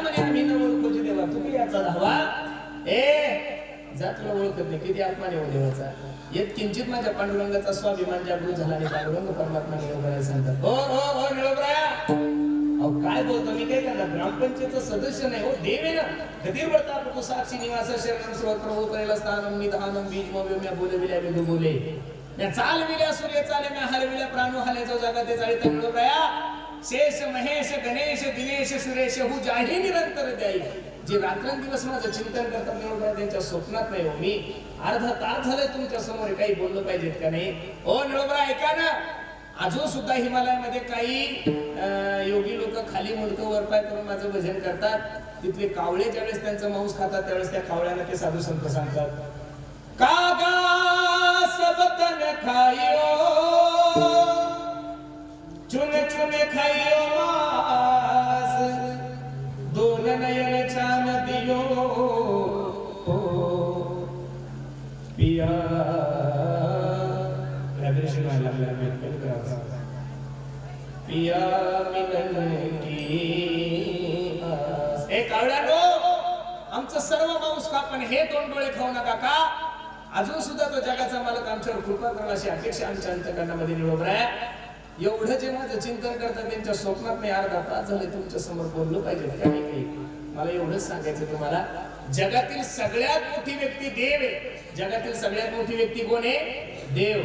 म्हणे मी न ओळखूची देवा तुम्ही याचा धावा. ए जात तुला ओळखत नाही किती आत्मा येऊ देवाचा येत किंचित माझ्या पांडुरंगाचा स्वाभिमान जागृत झाला आणि पांडुरंग परमात्मा निळोबराय सांगतात. हो हो हो निळोबराया अहो काय बोलतो मी? काय करणार? ग्रामपंचायत सदस्य नाही हो देव आहे ना. कधी वरता प्रभू साक्षी निवास शरण सर्वत्र प्रभू करेल स्थानम मी दहानम बीज मव्य म्या बोलविल्या विधू बोले. चाल विल्या सूर्य चाले मी हरविल्या प्राणू हाले जो जागा ते चाळे त्या निळोबराया शेष महेश गणेश दिनेश सुरेश हु जाही निरंतर द्याई. जे रात्रंदिवस माझं चिंतन करतात निवडणं त्यांच्या स्वप्नात नाही हो मी अर्धा तास झालं तुमच्यासमोर. काही बोललं पाहिजेत का नाही? हो निळोबरा ऐका ना. अजून सुद्धा हिमालयामध्ये काही अं, योगी लोक खाली मुंडकं वरपाय करून माझं भजन करतात. तिथले कावळे ज्यावेळेस त्यांचं मांस खातात त्यावेळेस त्या कावळ्यांना ते साधू संत सांगतात. का पिया व्याघ्रेशन व्हायला पिया मिलन की आस. आमचं सर्व मांस का पण हे दोन डोळे खाऊ नका का? अजून सुद्धा तो जगाचा मालक आमच्यावर कृपा करा अशी अपेक्षा आमच्या अंतकरणामध्ये निरोबर आहे एवढं जे माझं चिंतन करतात त्यांच्या स्वप्नात मी अर्धा तास झाले तुमच्यासमोर बोललो पाहिजे. काही काही मला एवढंच सांगायचं तुम्हाला. जगातील सगळ्यात मोठी व्यक्ती देव आहे. जगातील सगळ्यात मोठी व्यक्ती कोण आहे? देव.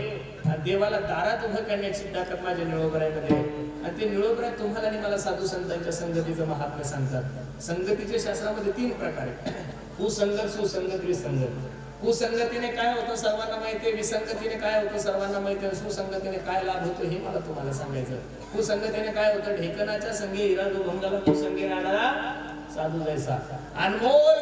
देवाला दारात उभं करण्याची ताकद माझ्या निळोबरामध्ये आहे. आणि ते निळोबराय तुम्हाला आणि मला साधू संतांच्या संगतीचं महात्म्य सांगतात. संगतीच्या शास्त्रामध्ये तीन प्रकार आहेत. कुसंगत सुसंगत विसंगत. कुसंगतीने काय होतं सर्वांना माहिती आहे? विसंगतीने काय होतं सर्वांना माहिती आहे? सुसंगतीने काय लाभ होतो हे मला तुम्हाला सांगायचं कुसंगतीने काय होतं? ढेकणाच्या संगी इरादू भंगाला कुसंगी राहणारा साधू जायचा अनमोल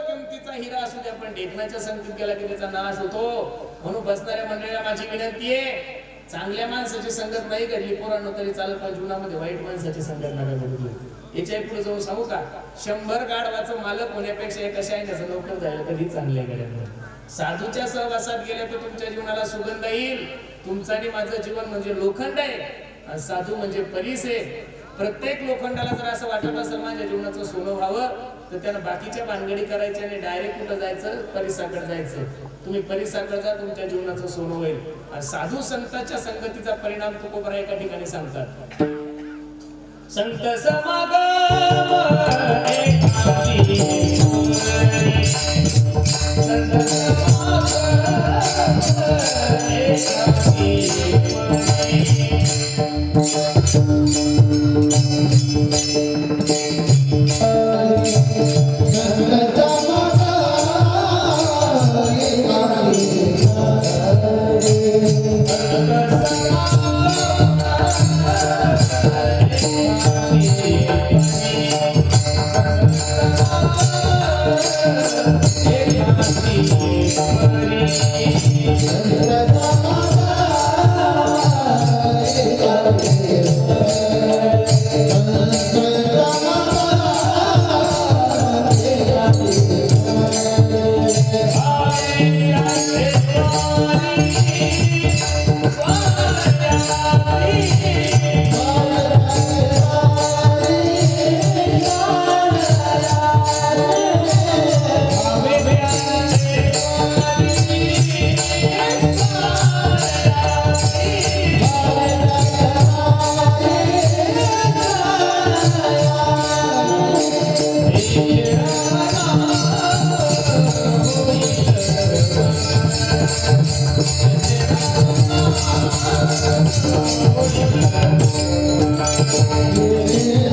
किमतीचा हिरा असू द्या पण ढेकणाच्या संगतीत गेला की त्याचा नाश होतो. म्हणून बसणाऱ्या मंडळीला माझी विनंती आहे चांगल्या माणसाची संगत नाही घडली पोरांनो तरी चालत पण जीवनामध्ये वाईट माणसाची संगत नका घडली याच्यापुढे जाऊन सांगू का? शंभर गाढवाचं मालक होण्यापेक्षा आहे? कसं लवकर जायला कधी चांगले गड्यांवर साधूच्या सहवासात गेल्या तर तुमच्या जीवनाला सुगंध येईल. तुमचं आणि माझं जीवन म्हणजे लोखंड आहे. आणि साधू म्हणजे परीस आहे. प्रत्येक लोखंडाला जर असं वाटत असेल माझ्या जीवनाचं सोनं व्हावं तर त्यानं बाकीच्या भानगडी करायची आणि डायरेक्ट कुठं जायचं? परिसाकडे जायचं. तुम्ही परिसाकडे जा तुमच्या जीवनाचं सोनं होईल. आणि साधू संतांच्या संगतीचा परिणाम तुकोबरा एका ठिकाणी सांगतात. संत समागम Yeah.